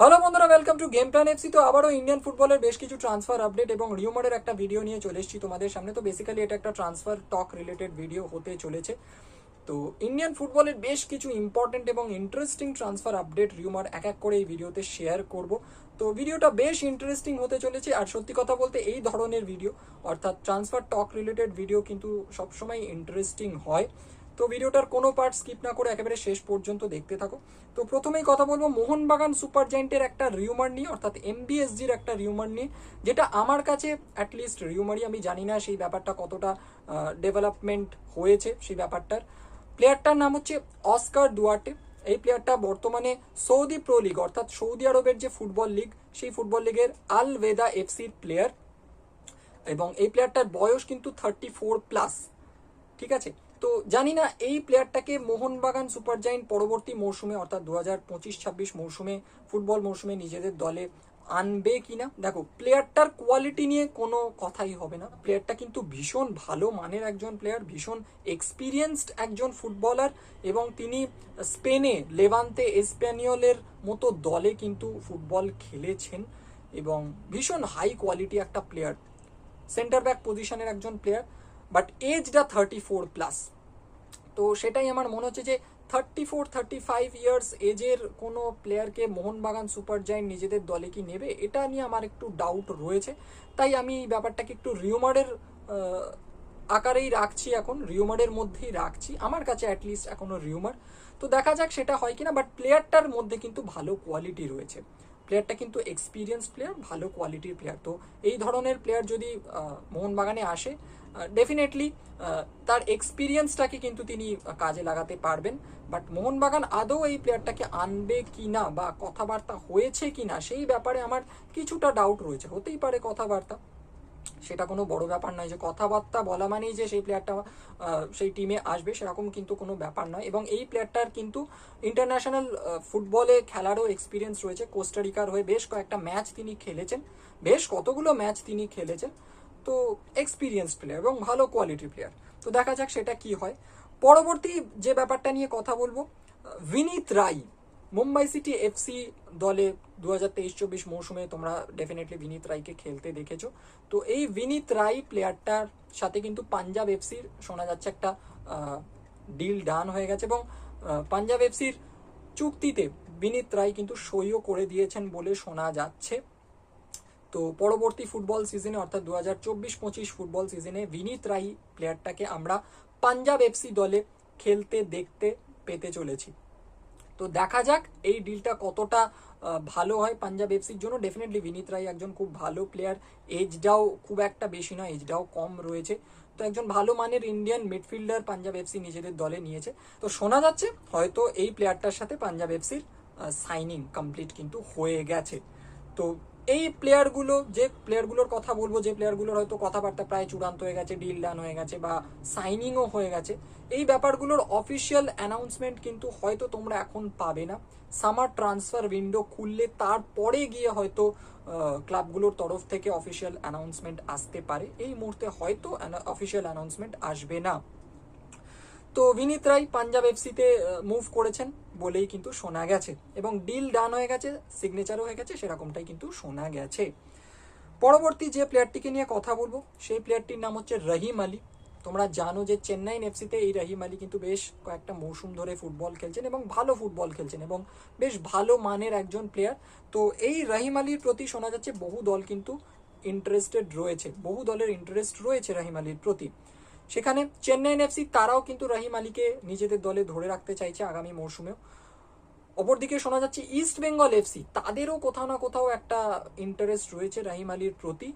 Hello বন্ধুরা welcome to game plan FC তো আবারও ইন্ডিয়ান ফুটবলের বেশ কিছু ট্রান্সফার আপডেট এবং রিউমারের একটা ভিডিও নিয়ে চলে এসেছি তোমাদের সামনে। তো বেসিক্যালি এটা একটা ট্রান্সফার টক রিলেটেড ভিডিও হতে চলেছে। তো ইন্ডিয়ান ফুটবলের বেশ কিছু ইম্পর্টেন্ট এবং ইন্টারেস্টিং ট্রান্সফার আপডেট রিউমার এক এক করে এই ভিডিওতে শেয়ার করব। তো ভিডিওটা বেশ ইন্টারেস্টিং হতে চলেছে আর সত্যি কথা বলতে এই ধরনের ভিডিও অর্থাৎ ট্রান্সফার টক রিলেটেড ভিডিও কিন্তু সবসময় ইন্টারেস্টিং হয়। তো ভিডিওটার কোনো পার্ট স্কিপ না করে একেবারে শেষ পর্যন্ত দেখতে থাকো। তো প্রথমেই কথা বলব মোহনবাগান সুপার জায়েন্টের একটা রিউমার নিয়ে, অর্থাৎ এমবিএসজির একটা রিউমার নিয়ে, যেটা আমার কাছে অ্যাটলিস্ট রিউমারই আমি জানি না সেই ব্যাপারটা কতটা ডেভেলপমেন্ট হয়েছে সেই ব্যাপারটার। প্লেয়ারটার নাম হচ্ছে অস্কার দুয়ার্টে এই প্লেয়ারটা বর্তমানে সৌদি প্রো লিগ অর্থাৎ সৌদি আরবের যে ফুটবল লিগ সেই ফুটবল লিগের আল ভেদা এফসির প্লেয়ার এবং এই প্লেয়ারটার বয়স কিন্তু থার্টি ফোর প্লাস ঠিক আছে? তো জানি না এই প্লেয়ারটাকে মোহনবাগান সুপার জায়েন্ট পরবর্তী মৌসুমে, অর্থাৎ দু হাজার পঁচিশ ছাব্বিশ মৌসুমে ফুটবল মৌসুমে নিজেদের দলে আনবে কিনা? দেখো প্লেয়ারটার কোয়ালিটি নিয়ে কোনো কথাই হবে না। প্লেয়ারটা কিন্তু ভীষণ ভালো মানের একজন প্লেয়ার ভীষণ এক্সপিরিয়েন্সড একজন ফুটবলার এবং তিনি স্পেনে লেভান্তে এসপ্যানিয়লের মতো দলে কিন্তু ফুটবল খেলেছেন এবং ভীষণ হাই কোয়ালিটি একটা প্লেয়ার সেন্টার ব্যাক পজিশনের একজন প্লেয়ার বাট এজটা থার্টি ফোর প্লাস তো সেটাই আমার মনে হচ্ছে যে thirty four thirty five years এজের কোনো প্লেয়ারকে মোহনবাগান সুপার জায়েন্ট নিজেদের দলে কি নেবে, এটা নিয়ে আমার একটু ডাউট রয়েছে। তাই আমি এই ব্যাপারটাকে একটু রিউমারের আকারেই রাখছি এখন রিউমারের মধ্যেই রাখছি। আমার কাছে অ্যাটলিস্ট এখনও রিউমার তো দেখা যাক সেটা হয় কিনা বাট প্লেয়ারটার মধ্যে কিন্তু ভালো কোয়ালিটি রয়েছে। প্লেয়ারটা কিন্তু এক্সপিরিয়েন্স প্লেয়ার ভালো কোয়ালিটির প্লেয়ার তো এই ধরনের প্লেয়ার যদি মোহনবাগানে আসে ডেফিনেটলি তার এক্সপিরিয়েন্সটাকে কিন্তু তিনি কাজে লাগাতে পারবেন। বাট মোহনবাগান আদৌ এই প্লেয়ারটাকে আনবে কিনা বা কথাবার্তা হয়েছে কিনা, সেই ব্যাপারে আমার কিছুটা ডাউট রয়েছে। হতেই পারে কথাবার্তা। সেটা কোনো বড় ব্যাপার নয় যে কথাবার্তা বলা মানেই যে সেই প্লেয়ারটা সেই টিমে আসবে, সেরকম কিন্তু কোনো ব্যাপার নয়। এবং এই প্লেয়ারটার কিন্তু ইন্টারন্যাশনাল ফুটবলে খেলারও এক্সপিরিয়েন্স রয়েছে। কোস্টারিকার হয়ে বেশ কয়েকটা ম্যাচ তিনি খেলেছেন। বেশ কতগুলো ম্যাচ তিনি খেলেছেন। তো এক্সপিরিয়েন্স প্লেয়ার এবং ভালো কোয়ালিটির প্লেয়ার তো দেখা যাক সেটা কি হয়। পরবর্তী যে ব্যাপারটা নিয়ে কথা বলব বিনীত রাই মুম্বাই সিটি এফসি দলে দু হাজার তেইশ চব্বিশ মৌসুমে তোমরা ডেফিনেটলি বিনীত রাইকে খেলতে দেখেছ। তো এই বিনীত রাই প্লেয়ারটার সাথে কিন্তু পাঞ্জাব এফসির শোনা যাচ্ছে একটা ডিল ডান হয়ে গেছে এবং পাঞ্জাব এফসির চুক্তিতে বিনীত রাই কিন্তু সইও করে দিয়েছেন বলে শোনা যাচ্ছে। তো পরবর্তী ফুটবল সিজনে অর্থাৎ দু হাজার চব্বিশ পঁচিশ ফুটবল সিজনে বিনীত রাই প্লেয়ারটাকে আমরা পাঞ্জাব এফসি দলে খেলতে, দেখতে পেতে চলেছি। তো দেখা যাক এই ডিলটা কতটা ভালো হয় পাঞ্জাব এফসির জন্য। ডেফিনেটলি বিনীত রাই একজন খুব ভালো প্লেয়ার এজটাও খুব একটা বেশি নয় এজটাও কম রয়েছে। তো একজন ভালো মানের ইন্ডিয়ান মিডফিল্ডার পাঞ্জাব এফসি নিজেদের দলে নিয়েছে। তো শোনা যাচ্ছে, হয়তো এই প্লেয়ারটার সাথে পাঞ্জাব এফসির সাইনিং কমপ্লিট কিন্তু হয়ে গেছে। তো এই প্লেয়ারগুলো যে প্লেয়ারগুলোর কথা বলব, যে প্লেয়ারগুলোর হয়তো কথাবার্তা প্রায় চূড়ান্ত হয়ে গেছে ডিল ডান হয়ে গেছে বা সাইনিংও হয়ে গেছে, এই ব্যাপারগুলোর অফিসিয়াল অ্যানাউন্সমেন্ট কিন্তু হয়তো তোমরা এখন পাবে না। সামার ট্রান্সফার উইন্ডো খুললে তারপরে গিয়ে হয়তো ক্লাবগুলোর তরফ থেকে অফিসিয়াল অ্যানাউন্সমেন্ট আসতে পারে। এই মুহূর্তে হয়তো অফিসিয়াল অ্যানাউন্সমেন্ট আসবে না। তো বিনীত রায় পাঞ্জাব এফসিতে মুভ করেছেন বলেই কিন্তু শোনা গেছে। এবং ডিল ডান হয়ে গেছে সিগনেচারও হয়ে গেছে, সেরকমটাই কিন্তু শোনা গেছে। পরবর্তী যে প্লেয়ারটিকে নিয়ে কথা বলব, সেই প্লেয়ারটির নাম হচ্ছে রহিম আলী। তোমরা জানো যে চেন্নাইন এফসিতে এই রহিম আলী কিন্তু বেশ কয়েকটা মৌসুম ধরে ফুটবল খেলছেন এবং ভালো ফুটবল খেলছেন এবং বেশ ভালো মানের একজন প্লেয়ার তো এই রহিম আলীর প্রতি শোনা যাচ্ছে বহু দল কিন্তু ইন্টারেস্টেড রয়েছে, বহু দলের ইন্টারেস্ট রয়েছে রহিম আলীর প্রতি। সেখানে চেন্নাইন এফসি তারাও কিন্তু রাহিম আলীকে নিজেদের দলে ধরে রাখতে চাইছে আগামী মরশুমেও। অপরদিকে শোনা যাচ্ছে, ইস্ট বেঙ্গল এফসি তাদেরও কোথাও না কোথাও একটা ইন্টারেস্ট রয়েছে রাহিম আলীর প্রতি।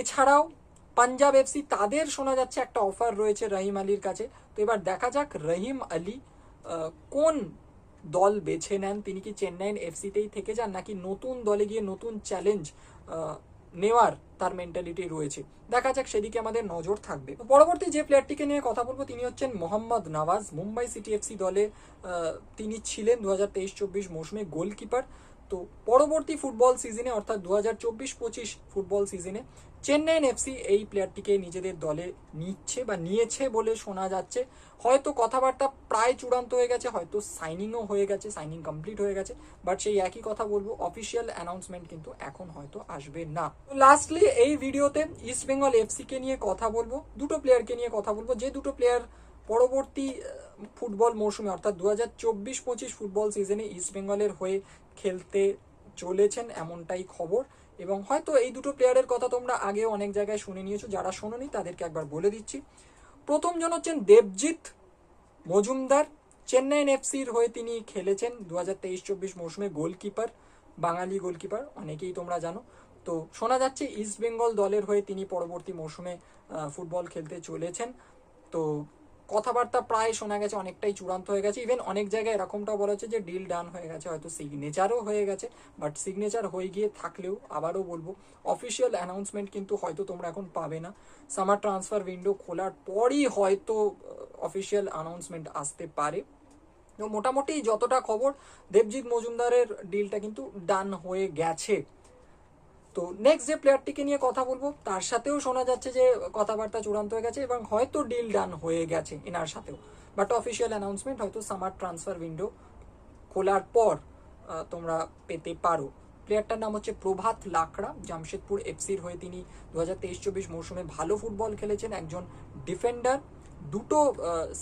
এছাড়াও পাঞ্জাব এফসি তাদের শোনা যাচ্ছে একটা অফার রয়েছে রহিম আলীর কাছে। তো এবার দেখা যাক রহিম আলী কোন দল বেছে নেন। তিনি কি চেন্নাইন এফসিতেই থেকে যান, নাকি নতুন দলে গিয়ে নতুন চ্যালেঞ্জ নেওয়ার তার মেন্টালিটি রয়েছে। দেখা যাক সেদিকে আমাদের নজর থাকবে। পরবর্তী যে প্লেয়ারটিকে নিয়ে কথা বলব, তিনি হচ্ছেন মোহাম্মদ নাওয়াজ, মুম্বাই সিটি এফসি দলে তিনি ছিলেন দু হাজার তেইশ চব্বিশ মৌসুমে গোলকিপার তো পরবর্তী ফুটবল সিজনে, অর্থাৎ দু হাজার চব্বিশ পঁচিশ ফুটবল সিজনে, চেন্নাইন এফসি এই প্লেয়ারটিকে নিজেদের দলে নিচ্ছে বা নিয়েছে বলে শোনা যাচ্ছে। হয়তো কথাবার্তা প্রায় চূড়ান্ত হয়ে গেছে, হয়তো সাইনিংও হয়ে গেছে সাইনিং কমপ্লিট হয়ে গেছে বাট সেই একই কথা বলব অফিসিয়াল অ্যানাউন্সমেন্ট কিন্তু এখন হয়তো আসবে না। লাস্টলি এই ভিডিওতে ইস্ট বেঙ্গল এফসিকে নিয়ে কথা বলব, দুটো প্লেয়ারকে নিয়ে কথা বলব, যে দুটো প্লেয়ার পরবর্তী ফুটবল মৌসুমে, অর্থাৎ দু হাজার চব্বিশ পঁচিশ ফুটবল সিজনে ইস্ট বেঙ্গলের হয়ে খেলতে চলেছেন এমনটাই খবর। এবং হয়তো এই দুটো প্লেয়ারের কথা তোমরা আগে অনেক জায়গায় শুনে নিয়েছো, যারা শোনোনি তাদেরকে একবার বলে দিচ্ছি। প্রথম জন হচ্ছেন দেবজিৎ মজুমদার। চেন্নাইন এফসির হয়ে তিনি খেলেছেন দু হাজার তেইশ চব্বিশ মৌসুমে গোলকিপার, বাঙালি গোলকিপার, অনেকেই তোমরা জানো। তো শোনা যাচ্ছে ইস্ট বেঙ্গল দলের হয়ে তিনি পরবর্তী মৌসুমে ফুটবল খেলতে চলেছেন। তো কথাবার্তা প্রায় শোনা গেছে, অনেকটাই চূড়ান্ত হয়ে গেছে। ইভেন অনেক জায়গায় এরকমটাও বলা হচ্ছে যে ডিল ডান হয়ে গেছে। হয়তো সিগনেচারও হয়ে গেছে বাট সিগনেচার হয়ে গিয়ে থাকলেও আবারও বলব অফিসিয়াল অ্যানাউন্সমেন্ট কিন্তু হয়তো তোমরা এখন পাবে না। সামার ট্রান্সফার উইন্ডো খোলার পরই হয়তো অফিসিয়াল অ্যানাউন্সমেন্ট আসতে পারে। মোটামুটি যতটা খবর, দেবজিৎ মজুমদারের ডিলটা কিন্তু ডান হয়ে গেছে। তো নেক্সট যে প্লেয়ারটিকে নিয়ে কথা বলব, তার সাথেও শোনা যাচ্ছে যে কথাবার্তা চূড়ান্ত হয়ে গেছে এবং হয়তো ডিল ডান হয়ে গেছে এনার সাথেও। বাট অফিসিয়াল অ্যানাউন্সমেন্ট হয়তো সামার ট্রান্সফার উইন্ডো খোলার পর তোমরা পেতে পারো। প্লেয়ারটার নাম হচ্ছে প্রভাত লাকড়া, জামশেদপুর এফসির হয়ে তিনি দু হাজার তেইশ চব্বিশ মৌসুমে ভালো ফুটবল খেলেছেন, একজন ডিফেন্ডার দুটো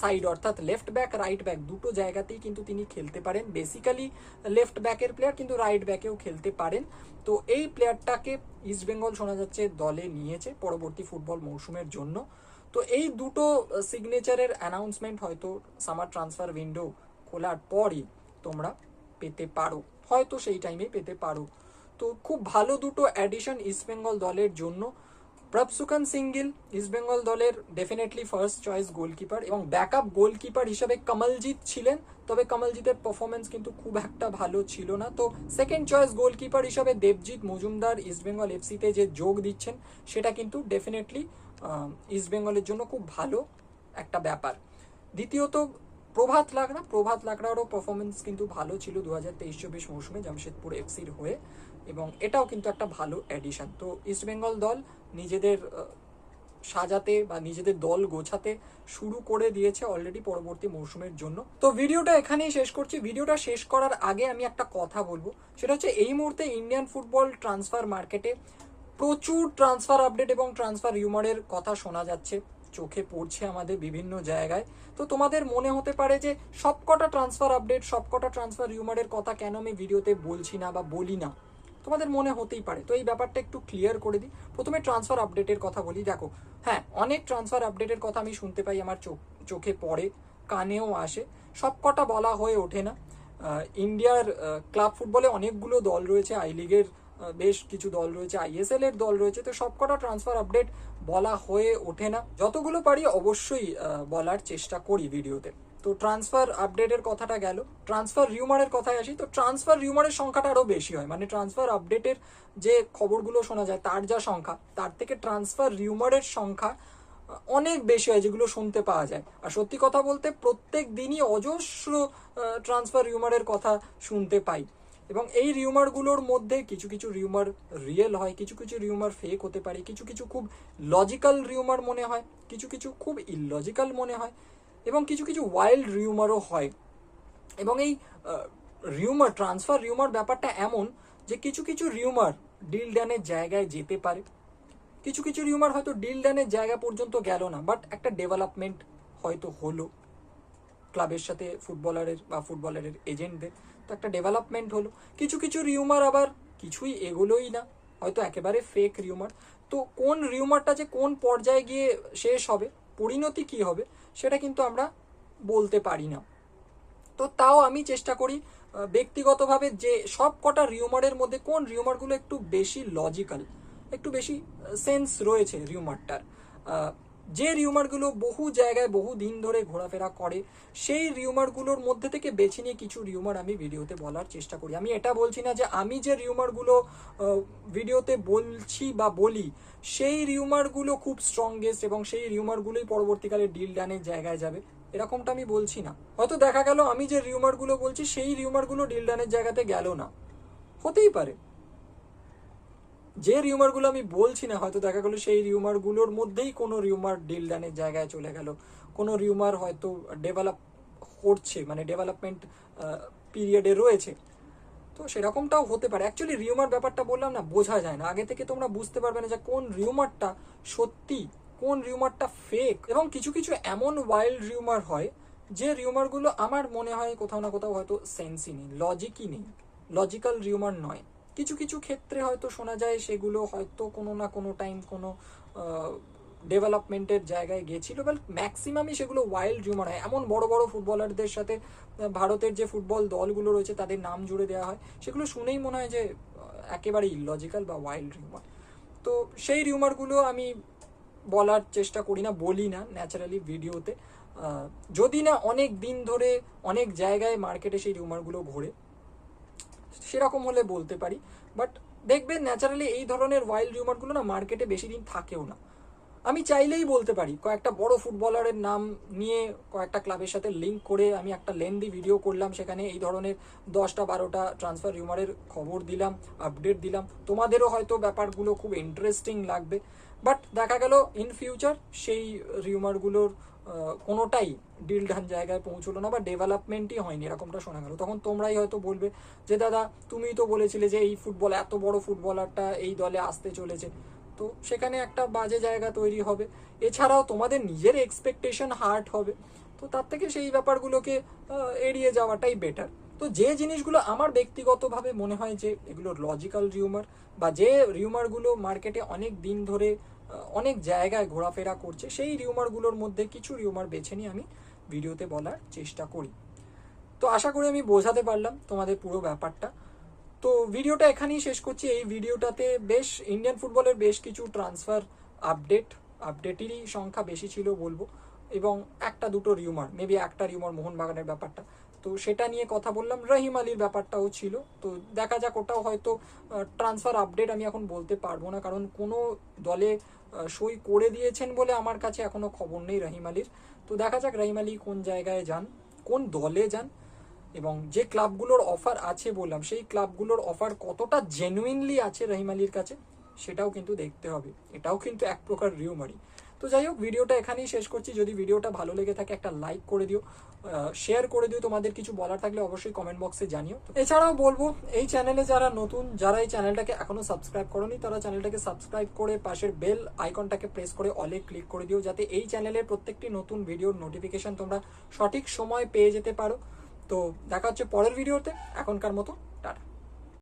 সাইড অর্থাৎ লেফট ব্যাক রাইট ব্যাক দুটো জায়গাতেই কিন্তু তিনি খেলতে পারেন। বেসিক্যালি লেফট ব্যাকের প্লেয়ার কিন্তু রাইট ব্যাকেও খেলতে পারেন। তো এই প্লেয়ারটাকে ইস্ট বেঙ্গল শোনা যাচ্ছে দলে নিয়েছে পরবর্তী ফুটবল মৌসুমের জন্য। তো এই দুটো সিগনেচারের অ্যানাউন্সমেন্ট হয়তো সামার ট্রান্সফার উইন্ডো খোলার পরই তোমরা পেতে পারো। হয়তো সেই টাইমে পেতে পারো। তো খুব ভালো দুটো অ্যাডিশন ইস্ট বেঙ্গল দলের জন্য। প্রভসুকান সিঙ্গিল, ইস্ট বেঙ্গল দলের ডেফিনেটলি ফার্স্ট চয়েস গোলকিপার এবং ব্যাকআপ গোলকিপার হিসাবে কমলজিৎ ছিলেন। তবে কমলজিতের পারফরমেন্স কিন্তু খুব একটা ভালো ছিল না। তো সেকেন্ড চয়েস গোলকিপার হিসাবে দেবজিৎ মজুমদার ইস্ট বেঙ্গল এফসিতে যে যোগ দিচ্ছেন, সেটা কিন্তু ডেফিনেটলি ইস্ট বেঙ্গলের জন্য খুব ভালো একটা ব্যাপার। দ্বিতীয়ত প্রভাত লাকড়া, প্রভাত লাকড়ারও পারফরমেন্স কিন্তু ভালো ছিল দু হাজার তেইশ চব্বিশ মৌসুমে জামশেদপুর এফসির হয়ে এবং এটাও কিন্তু একটা ভালো অ্যাডিশন তো ইস্ট বেঙ্গল দল নিজেদের সাজাতে বা নিজেদের দল গোছাতে শুরু করে দিয়েছে অলরেডি পরবর্তী মৌসুমের জন্য। তো ভিডিওটা এখানেই শেষ করছি। ভিডিওটা শেষ করার আগে আমি একটা কথা বলব। সেটা হচ্ছে এই মুহূর্তে ইন্ডিয়ান ফুটবল ট্রান্সফার মার্কেটে প্রচুর ট্রান্সফার আপডেট এবং ট্রান্সফার রিউমারের কথা শোনা যাচ্ছে। চোখে পড়ছে আমাদের বিভিন্ন জায়গায়। তো তোমাদের মনে হতে পারে যে সবকটা ট্রান্সফার আপডেট সবকটা ট্রান্সফার রিউমারের কথা কেন আমি ভিডিওতে বলছি না বা বলি না? তোমাদের মনে হতেই পারে। তো এই ব্যাপারটা একটু ক্লিয়ার করে দিই। প্রথমে ট্রান্সফার আপডেটের কথা বলি। দেখো হ্যাঁ অনেক ট্রান্সফার আপডেটের কথা আমি শুনতে পাই আমার চোখ, চোখে পড়ে, কানেও আসে। সবকটা বলা হয়ে ওঠে না। ইন্ডিয়ার ক্লাব ফুটবলে অনেকগুলো দল রয়েছে। আই লিগের বেশ কিছু দল রয়েছে আইএসএল এর দল রয়েছে, তো সবকটা ট্রান্সফার আপডেট বলা হয়ে ওঠে না। যতগুলো পারি অবশ্যই বলার চেষ্টা করি ভিডিওতে। তো ট্রান্সফার আপডেটের কথাটা গেল। ট্রান্সফার রিউমারের কথায় আসি, তো ট্রান্সফার রিউমারের সংখ্যাটা আরও বেশি হয়। মানে ট্রান্সফার আপডেটের যে খবরগুলো শোনা যায়, তার যা সংখ্যা, তার থেকে ট্রান্সফার রিউমারের সংখ্যা অনেক বেশি হয় যেগুলো শুনতে পাওয়া যায়। আর সত্যি কথা বলতে প্রত্যেক দিনই অজস্র ট্রান্সফার রিউমারের কথা শুনতে পাই। এবং এই রিউমারগুলোর মধ্যে কিছু কিছু রিউমার রিয়েল হয়, কিছু কিছু রিউমার ফেক হতে পারে, কিছু কিছু খুব লজিক্যাল রিউমার মনে হয়, কিছু কিছু খুব ইললজিক্যাল মনে হয় এবং কিছু কিছু ওয়াইল্ড রিউমারও হয়। এবং এই রিউমার ট্রান্সফার রিউমার ব্যাপারটা এমন যে কিছু কিছু রিউমার ডিল ডানের জায়গায় যেতে পারে। কিছু কিছু রিউমার হয়তো ডিল ড্যানের জায়গা পর্যন্ত গেল না বাট একটা ডেভেলপমেন্ট হয়তো হলো। ক্লাবের সাথে ফুটবলারের বা ফুটবলারের এজেন্টদের তো একটা ডেভেলপমেন্ট হলো। কিছু কিছু রিউমার আবার কিছুই এগোলোই না। হয়তো একেবারে ফেক রিউমার তো কোন রিউমারটা যে কোন পর্যায়ে গিয়ে শেষ হবে, পরিণতি কি হবে, সেটা কিন্তু আমরা বলতে পারি না। তো তাও আমি চেষ্টা করি ব্যক্তিগতভাবে যে সব কটা রিউমারের মধ্যে কোন রিউমারগুলো একটু বেশি লজিক্যাল একটু বেশি সেন্স রয়েছে রিউমারটার যে রিউমারগুলো বহু জায়গায় বহু দিন ধরে ঘোরাফেরা করে, সেই রিউমারগুলোর মধ্যে থেকে বেছে নিয়ে কিছু রিউমার আমি ভিডিওতে বলার চেষ্টা করি। আমি এটা বলছি না যে আমি যে রিউমারগুলো ভিডিওতে বলছি বা বলি, সেই রিউমারগুলো খুব স্ট্রংগেস্ট এবং সেই রিউমারগুলোই পরবর্তীকালে ডিল ডানের জায়গায় যাবে। এরকমটা আমি বলছি না। হয়তো দেখা গেল আমি যে রিউমারগুলো বলছি, সেই রিউমারগুলো ডিল ডানের জায়গাতে গেল না। হতেই পারে। যে রিউমারগুলো আমি বলছি না, হয়তো দেখা গেলো সেই রিউমারগুলোর মধ্যেই কোনো রিউমার ডিল ডানের জায়গায় চলে গেল। কোনো রিউমার হয়তো ডেভেলপ করছে মানে ডেভেলপমেন্ট পিরিয়ডে রয়েছে। তো সেরকমটাও হতে পারে। অ্যাকচুয়ালি রিউমার ব্যাপারটা বললাম না, বোঝা যায় না। আগে থেকে তোমরা বুঝতে পারবে না যে কোন রিউমারটা সত্যি, কোন রিউমারটা ফেক এবং কিছু কিছু এমন ওয়াইল্ড রিউমার হয়, যে রিউমারগুলো আমার মনে হয় কোথাও না কোথাও হয়তো সেন্সই নেই লজিকই নেই। লজিক্যাল রিউমার নয়। কিছু কিছু ক্ষেত্রে হয়তো শোনা যায় সেগুলো হয়তো কোনো না কোনো টাইম কোনো ডেভেলপমেন্টের জায়গায় গেছিল। বাট ম্যাক্সিমামই সেগুলো ওয়াইল্ড রিউমার হয়। এমন বড় বড় ফুটবলারদের সাথে ভারতের যে ফুটবল দলগুলো রয়েছে তাদের নাম জুড়ে দেওয়া হয়। সেগুলো শুনেই মনে হয় যে একেবারে ইলজিক্যাল বা ওয়াইল্ড রিউমার তো সেই রিউমারগুলো আমি বলার চেষ্টা করি না, বলি না ন্যাচারালি ভিডিওতে যদি না অনেক দিন ধরে অনেক জায়গায় মার্কেটে সেই রিউমারগুলো ঘোরে সেরকম হলে বলতে পারি। বাট দেখবেন ন্যাচারালি এই ধরনের ওয়াইল্ড রিউমারগুলো না মার্কেটে বেশি দিন থাকেও না। আমি চাইলেই বলতে পারি, কয়েকটা বড় ফুটবলারের নাম নিয়ে কয়েকটা ক্লাবের সাথে লিঙ্ক করে আমি একটা লেন্দি ভিডিও করলাম, সেখানে এই ধরনের দশটা বারোটা ট্রান্সফার রিউমারের খবর দিলাম আপডেট দিলাম। তোমাদেরও হয়তো ব্যাপারগুলো খুব ইন্টারেস্টিং লাগবে। বাট দেখা গেল ইন ফিউচার সেই রিউমারগুলোর কোনোটাই ডিল ডান জায়গায় পৌঁছলো না বা ডেভেলপমেন্টই হয়নি, এরকমটা শোনা গেল। তখন তোমরাই হয়তো বলবে যে, দাদা, তুমিই তো বলেছিলে যে এই ফুটবল এত বড় ফুটবলারটা এই দলে আসতে চলেছে। তো সেখানে একটা বাজে জায়গা তৈরি হবে। এছাড়াও তোমাদের নিজের এক্সপেকটেশন হার্ট হবে। তো তার থেকে সেই ব্যাপারগুলোকে এড়িয়ে যাওয়াটাই বেটার তো যে জিনিসগুলো আমার ব্যক্তিগতভাবে মনে হয় যে এগুলো লজিক্যাল রিউমার বা যে রিউমারগুলো মার্কেটে অনেক দিন ধরে অনেক জায়গায় ঘোরাফেরা করছে, সেই রিউমারগুলোর মধ্যে কিছু রিউমার বেছে নিয়ে আমি ভিডিওতে বলার চেষ্টা করি। তো আশা করি আমি বোঝাতে পারলাম তোমাদের পুরো ব্যাপারটা। তো ভিডিওটা এখানেই শেষ করছি। এই ভিডিওটাতে বেশ ইন্ডিয়ান ফুটবলের বেশ কিছু ট্রান্সফার আপডেট আপডেটেরই সংখ্যা বেশি ছিল বলব। এবং একটা দুটো রিউমার মেবি একটা রিউমার মোহনবাগানের ব্যাপারটা। তো সেটা নিয়ে কথা বললাম। রহিম আলীর ব্যাপারটাও ছিল। তো দেখা যাক, ওটাও হয়তো ট্রান্সফার আপডেট আমি এখন বলতে পারব না। কারণ কোনো দলে সই করে দিয়েছেন বলে আমার কাছে এখনও খবর নেই রহিম আলীর। তো দেখা যাক রহিম আলী কোন জায়গায় যান, কোন দলে যান এবং যে ক্লাবগুলোর অফার আছে বললাম, সেই ক্লাবগুলোর অফার কতটা জেনুইনলি আছে রহিম আলীর কাছে, সেটাও কিন্তু দেখতে হবে। এটাও কিন্তু এক প্রকার রিউমারি তো যাই হোক, ভিডিওটা এখানেই শেষ করছি। যদি ভিডিওটা ভালো লেগে থাকে, একটা লাইক করে দিও শেয়ার করে দিও। তোমাদের কিছু বলার থাকলে অবশ্যই কমেন্ট বক্সে জানিও। এছাড়াও বলব, এই চ্যানেলে যারা নতুন, যারা এই চ্যানেলটাকে এখনও সাবস্ক্রাইব করনি, তারা চ্যানেলটাকে সাবস্ক্রাইব করে পাশের বেল আইকনটাকে প্রেস করে অলে ক্লিক করে দিও, যাতে এই চ্যানেলের প্রত্যেকটি নতুন ভিডিওর নোটিফিকেশন তোমরা সঠিক সময় পেয়ে যেতে পারো। তো দেখা হচ্ছে পরের ভিডিওতে এখনকার মতো, টাটা।